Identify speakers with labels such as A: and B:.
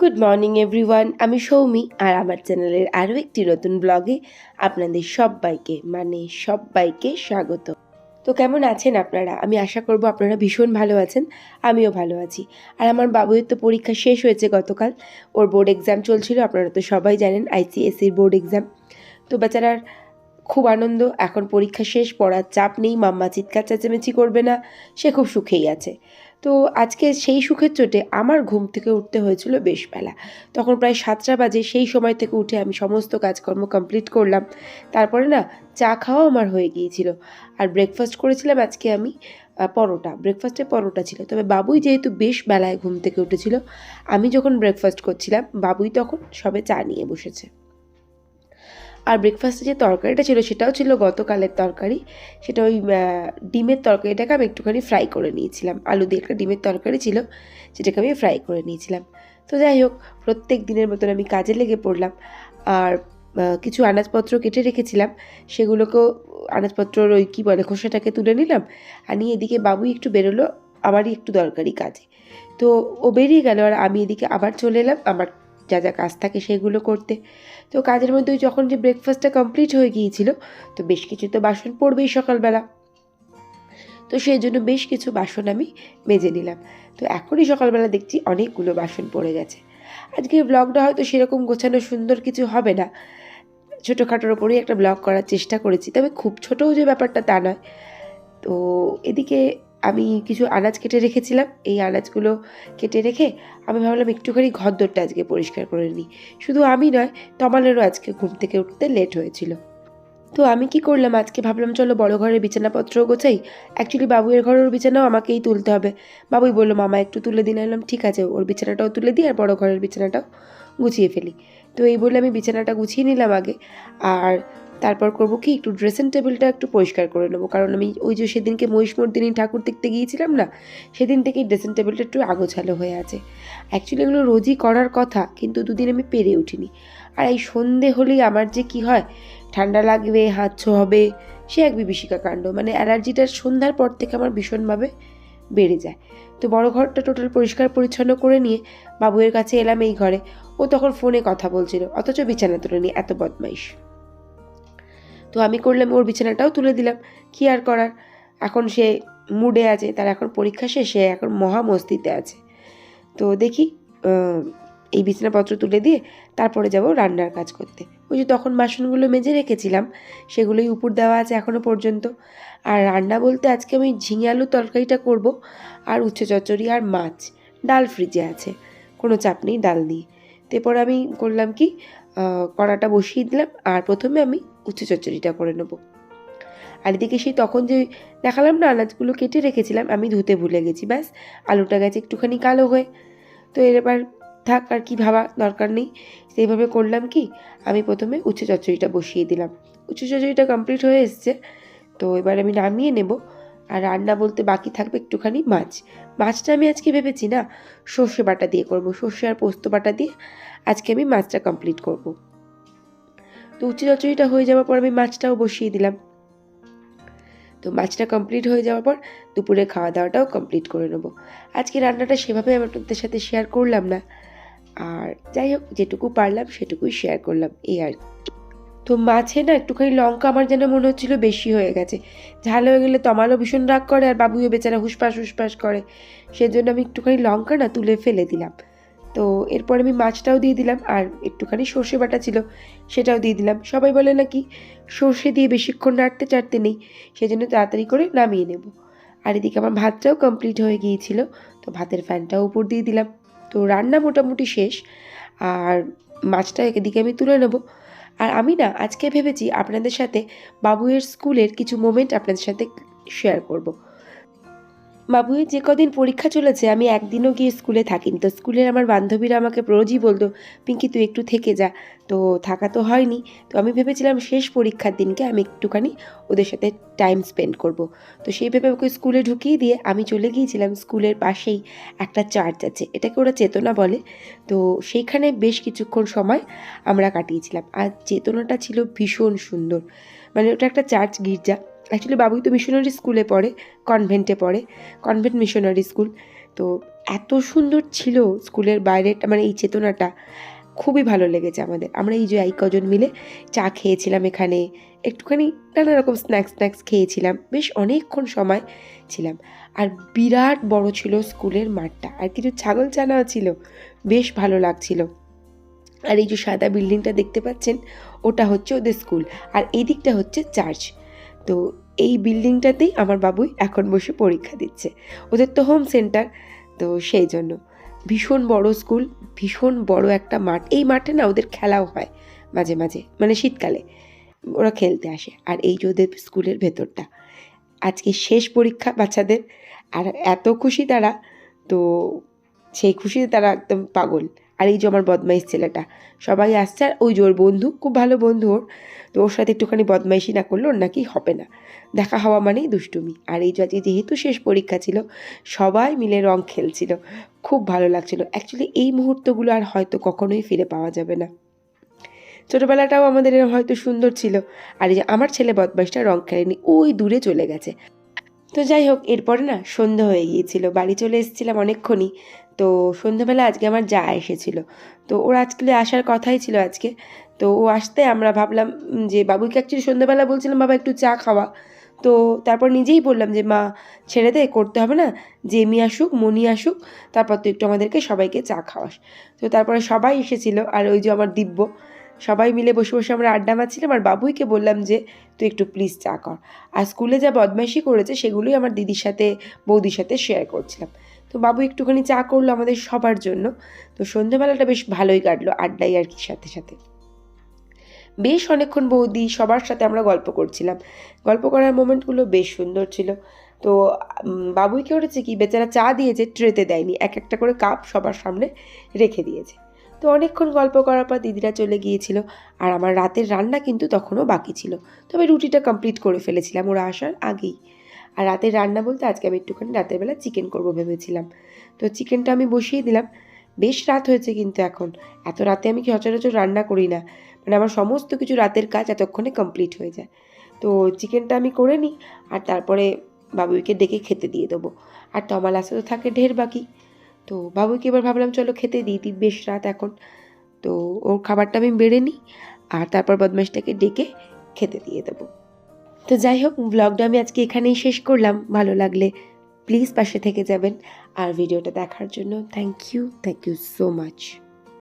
A: Good morning everyone আমি সৌমি, আর আমার চ্যানেলের আরও একটি নতুন ব্লগে আপনাদের সবাইকে মানে সবাইকে স্বাগত। তো কেমন আছেন আপনারা? আমি আশা করব আপনারা ভীষণ ভালো আছেন, আমিও ভালো আছি। আর আমার বাবুয়ের তো পরীক্ষা শেষ হয়েছে গতকাল, ওর বোর্ড এক্সাম চলছিল, আপনারা তো সবাই জানেন, আইসিএসসির বোর্ড এক্সাম। তো বেচারার খুব আনন্দ, এখন পরীক্ষা শেষ, পড়ার চাপ নেই, মাম্মা চিৎকার চেঁচামেচি করবে না, সে খুব সুখেই আছে। তো আজকে সেই সুখের চোটে আমার ঘুম থেকে উঠতে হয়েছিল বেশ বেলা। তখন প্রায় সাতটা বাজে সেই সময় থেকে উঠে আমি সমস্ত কাজকর্ম কমপ্লিট করলাম। তারপরে না চা খাওয়াও আমার হয়ে গিয়েছিল। আর ব্রেকফাস্ট করেছিলাম আজকে আমি পরোটা। ব্রেকফাস্টে পরোটা ছিল। তবে বাবুই যেহেতু বেশ বেলায় ঘুম থেকে উঠেছিল, আমি যখন ব্রেকফাস্ট করছিলাম, বাবুই তখন সবে চা নিয়ে বসেছে। আর ব্রেকফাস্টে যে তরকারিটা ছিল, সেটাও ছিল গতকালের তরকারি। সেটা ওই ডিমের তরকারিটাকে আমি একটুখানি ফ্রাই করে নিয়েছিলাম। আলু দিয়ে একটা ডিমের তরকারি ছিল, সেটাকে আমি ফ্রাই করে নিয়েছিলাম। তো যাই হোক, প্রত্যেক দিনের মতন আমি কাজে লেগে পড়লাম। আর কিছু আনাজপত্র কেটে রেখেছিলাম। সেগুলোকেও, আনাজপত্রর ওই কী বলে, খোসাটাকে তুলে নিলাম। আর নিয়ে এদিকে বাবুই একটু বেরোলো, আমারই একটু দরকারি কাজে। তো ও বেরিয়ে গেল আর আমি এদিকে আবার চলে এলাম, আমার যা যা কাজ থাকে সেগুলো করতে। তো কাজের মধ্যে যখন যে ব্রেকফাস্টটা কমপ্লিট হয়ে গিয়েছিল, তো বেশ কিছু তো বাসন পড়বেই সকালবেলা। তো সেই জন্য বেশ কিছু বাসন আমি মেজে নিলাম। তো এখনই সকালবেলা দেখছি অনেকগুলো বাসন পড়ে গেছে। আজকের ব্লগটা হয়তো সেরকম গোছানো সুন্দর কিছু হবে না। ছোটোখাটোর ওপরেই একটা ব্লগ করার চেষ্টা করেছি, তবে খুব ছোটও যে ব্যাপারটা তা নয়। তো এদিকে আমি কিছু আনাজ কেটে রেখেছিলাম। এই আনাজগুলো কেটে রেখে আমি ভাবলাম একটুখানি ঘরদোরটা আজকে পরিষ্কার করে নিই। শুধু আমি নয়, তমালেরও আজকে ঘুম থেকে উঠতে লেট হয়েছিল। তো আমি কি করলাম? আজকে ভাবলাম, চলো বড় ঘরের বিছানাপত্রও গোছাই। অ্যাকচুয়ালি বাবুয়ের ঘরের বিছানাও আমাকেই তুলতে হবে। বাবুই বলল, মামা, একটু তুলে দিন এলাম ঠিক আছে, ওর বিছানাটাও তুলে দিই আর বড় ঘরের বিছানাটাও গুছিয়ে ফেলি। তো এই বলে আমি বিছানাটা গুছিয়ে নিলাম আগে। আর তারপর করব কি, একটু ড্রেসিং টেবিলটা একটু পরিষ্কার করে নেব। কারণ আমি ওই যে সেদিনকে মহিষমর্দিনী ঠাকুর দেখতে গিয়েছিলাম না, সেদিন থেকেই ড্রেসিং টেবিলটা একটু আগোছালো হয়ে আছে। অ্যাকচুয়ালি এগুলো রোজই করার কথা, কিন্তু দুদিন আমি পেরে উঠিনি। আর এই সন্ধে হলেই আমার যে কি হয়, ঠান্ডা লাগবে হাঁচো হবে, সে এক বিভীষিকা কাণ্ড। মানে অ্যালার্জিটা সন্ধ্যার পর থেকে আমার ভীষণভাবে বেড়ে যায়। তো বড় ঘরটা টোটাল পরিষ্কার পরিচ্ছন্ন করে নিয়ে বাবুয়ের কাছে এলাম এই ঘরে। ও তখন ফোনে কথা বলছিল, অথচ বিছানা তুলে নিয়ে, এত বদমাইশ। তো আমি করলাম, ওর বিছানাটাও তুলে দিলাম। কি আর করার? এখন সে মুডে আছে, তার এখন পরীক্ষা শেষে এখন মহা মস্তিতে আছে। তো দেখি এই বিছানাপত্র তুলে দিয়ে তারপরে যাব রান্নার কাজ করতে। ওই যে তখন বাসনগুলো মেজে রেখেছিলাম, সেগুলোই উপর দেওয়া আছে এখনও পর্যন্ত। আর রান্না বলতে আজকে আমি ঝিঙে আলু তরকারিটা করব, আর উচ্ছে চচ্চড়ি আর মাছ। ডাল ফ্রিজে আছে, কোনো চাপ নেই, ডাল দিয়ে। তারপর আমি করলাম কি কড়াটা বসিয়ে দিলাম আর প্রথমে আমি উচ্ছে চচ্চড়িটা করে নেব। আর এদিকে সেই তখন যে দেখালাম না আনাজগুলো কেটে রেখেছিলাম, আমি ধুতে ভুলে গেছি, ব্যাস। আলুটা গেছে একটুখানি কালো হয়ে। তো এর এবার থাক আর কি ভাবা, দরকার নেই। সেইভাবে করলাম কি, আমি প্রথমে উচ্ছে চচ্চড়িটা বসিয়ে দিলাম। উচ্ছে চচ্চড়িটা কমপ্লিট হয়ে এসছে। তো এবার আমি নামিয়ে নেব। আর রান্না বলতে বাকি থাকবে একটুখানি মাছ। মাছটা আমি আজকে ভেবেছি না, সর্ষে বাটা দিয়ে করব, সর্ষে আর পোস্ত বাটা দিয়ে আজকে আমি মাছটা কমপ্লিট করব। তো উচ্ছে চচ্চড়িটা হয়ে যাওয়ার পর আমি মাছটাও বসিয়ে দিলাম। তো মাছটা কমপ্লিট হয়ে যাওয়ার পর দুপুরে খাওয়া দাওয়াটাও কমপ্লিট করে নেব। আজকে রান্নাটা সেভাবে আপনাদের সাথে শেয়ার করলাম না। আর যাই হোক, যেটুকু পারলাম সেটুকুই শেয়ার করলাম, এই আর কি। তো মাছে না, একটুখানি লঙ্কা আমার যেন মনে হচ্ছিল বেশি হয়ে গেছে। ঝাল হয়ে গেলে তমালও ভীষণ রাগ করে আর বাবুও বেচারা হুসপাস হুসপাস করে। সেজন্য আমি একটুখানি লঙ্কা না তুলে ফেলে দিলাম। তো এরপর আমি মাছটাও দিয়ে দিলাম আর একটুখানি সর্ষে বাটা ছিল সেটাও দিয়ে দিলাম। সবাই বলে নাকি সর্ষে দিয়ে বেশিক্ষণ নাড়তে চাড়তে নেই, সেজন্য তাড়াতাড়ি করে নামিয়ে নেব। আর এদিকে আমার ভাতটাও কমপ্লিট হয়ে গিয়েছিল, তো ভাতের ফ্যানটাও উপর দিয়ে দিলাম। তো রান্না মোটামুটি শেষ, আর মাছটা এদিকে আমি তুলে নেব। আর আমি না আজকে ভেবেছি আপনাদের সাথে বাবুয়ের স্কুলের কিছু মোমেন্ট আপনাদের সাথে শেয়ার করব। বাবুয়ের যে কদিন পরীক্ষা চলেছে, আমি একদিনও গিয়ে স্কুলে থাকিনি। তো স্কুলের আমার বান্ধবীরা আমাকে রোজই বলতো, পিঙ্কি, তুই একটু থেকে যা। তো থাকা তো হয়নি। তো আমি ভেবেছিলাম শেষ পরীক্ষার দিনকে আমি একটুখানি ওদের সাথে টাইম স্পেন্ড করব। তো সেই ভেবে ওকে স্কুলে ঢুকিয়ে দিয়ে আমি চলে গিয়েছিলাম স্কুলের পাশেই একটা চার্চ আছে। এটাকে ওরা চেতনা বলে। তো সেইখানে বেশ কিছুক্ষণ সময় আমরা কাটিয়েছিলাম। আর চেতনাটা ছিল ভীষণ সুন্দর। মানে ওটা একটা চার্চ গির্জা। অ্যাকচুয়ালি বাবুই তো মিশনারি স্কুলে পড়ে কনভেন্টে পড়ে কনভেন্ট মিশনারি স্কুল তো এত সুন্দর ছিল স্কুলের বাইরেটা মানে এই চেতনাটা, খুবই ভালো লেগেছে আমাদের। আমরা এই যে এই কজন মিলে চা খেয়েছিলাম এখানে, একটুখানি নানা রকম স্ন্যাক্স স্ন্যাক্স খেয়েছিলাম, বেশ অনেকক্ষণ সময় ছিলাম। আর বিরাট বড় ছিল স্কুলের মাঠটা, আর কিছু ছাগল চানাও ছিল, বেশ ভালো লাগছিল। আর এই যে সাদা বিল্ডিংটা দেখতে পাচ্ছেন, ওটা হচ্ছে ওদের স্কুল আর এই দিকটা হচ্ছে চার্চ তো এই বিল্ডিংটাতেই আমার বাবুই এখন বসে পরীক্ষা দিচ্ছে। ওদের তো হোম সেন্টার তো সেই জন্য। ভীষণ বড় স্কুল ভীষণ বড় একটা মাঠ। এই মাঠে না ওদের খেলাও হয় মাঝে মাঝে মানে শীতকালে। ওরা খেলতে আসে, আর এই যে ওদের স্কুলের ভেতরটা। আজকে শেষ পরীক্ষা বাচ্চাদের, আর এত খুশি তারা, তো সেই খুশিতে তারা একদম পাগল। আর এই যে আমার বদমাইশ ছেলেটা, সবাই আসছে আর ওই যে ওর বন্ধু, খুব ভালো বন্ধু ওর। তো ওর সাথে একটুখানি বদমাইশি না করলে ওর নাকি হবে না। দেখা হওয়া মানেই দুষ্টুমি। আর এই যে যেহেতু শেষ পরীক্ষা ছিল, সবাই মিলে রং খেলছিল। খুব ভালো লাগছিল। অ্যাকচুয়ালি এই মুহূর্তগুলো আর হয়তো কখনোই ফিরে পাওয়া যাবে না। ছোটোবেলাটাও আমাদের হয়তো সুন্দর ছিল। আর এই যে আমার ছেলে বদমাইশটা রং খেলেনি ওই দূরে চলে গেছে। তো যাই হোক, এরপরে না সন্ধ্যা হয়ে গিয়েছিল। বাড়ি চলে এসেছিলাম অনেকক্ষণই। তো সন্ধ্যাবেলা আজকে আমার যা এসেছিল। তো ওর আজকে আসার কথাই ছিল আজকে। তো ও আসতে আমরা ভাবলাম যে বাবুকে অ্যাকচুয়ালি সন্ধ্যাবেলা বলছিলাম, বাবা, একটু চা খাওয়া। তো তারপর নিজেই বললাম যে, মা, ছেড়ে দে, করতে হবে না। জেমি আসুক, মনি আসুক, তারপর তুই একটু আমাদেরকে সবাইকে চা খাওয়াস। তো তারপরে সবাই এসেছিল আর ওই যে আমার দিব্য। সবাই মিলে বসে বসে আমরা আড্ডা মারছিলাম আর বাবুইকে বললাম যে, তুই একটু প্লিজ চা কর। আর স্কুলে যা বদমাইশি করেছে, সেগুলোই আমার দিদির সাথে, বৌদির সাথে শেয়ার করছিলাম। তো বাবু একটুখানি চা করল আমাদের সবার জন্য। তো সন্ধ্যেবেলাটা বেশ ভালোই কাটলো আড্ডাই আর কি সাথে সাথে। বেশ অনেকক্ষণ বৌদি সবার সাথে আমরা গল্প করছিলাম। গল্প করার মোমেন্টগুলো বেশ সুন্দর ছিল। তো বাবুই কী করেছে কি, বেচারা চা দিয়েছে, ট্রেতে দেয়নি। এক একটা করে কাপ সবার সামনে রেখে দিয়েছে। তো অনেকক্ষণ গল্প করার পর দিদিরা চলে গিয়েছিল। আর আমার রাতের রান্না কিন্তু তখনও বাকি ছিল। তবে রুটিটা কমপ্লিট করে ফেলেছিলাম ওরা আসার আগেই। আর রাতের রান্না বলতে আজকে আমি একটুখানি রাতের বেলা চিকেন করব ভেবেছিলাম। তো চিকেনটা আমি বসিয়ে দিলাম। বেশ রাত হয়েছে কিন্তু এখন। এত রাতে আমি কি সচরাচর রান্না করি না? মানে আমার সমস্ত কিছু রাতের কাজ এতক্ষণে কমপ্লিট হয়ে যায়। তো চিকেনটা আমি করে নিই আর তারপরে বাবুইকে ডেকে খেতে দিয়ে দেবো। আর তমাল আসতে তো থাকে ঢের বাকি। তো বাবুইকে এবার ভাবলাম, চলো খেতে দিই। দিই বেশ রাত এখন। তো ওর খাবারটা আমি বেড়ে নিই আর তারপর বদমাইশটাকে ডেকে খেতে দিয়ে দেবো। তো যাই হোক ব্লগটা আমি আজকে এখানেই শেষ করলাম। ভালো লাগলে প্লিজ পাশে থেকে যাবেন। আর ভিডিওটা দেখার জন্য thank you thank you so much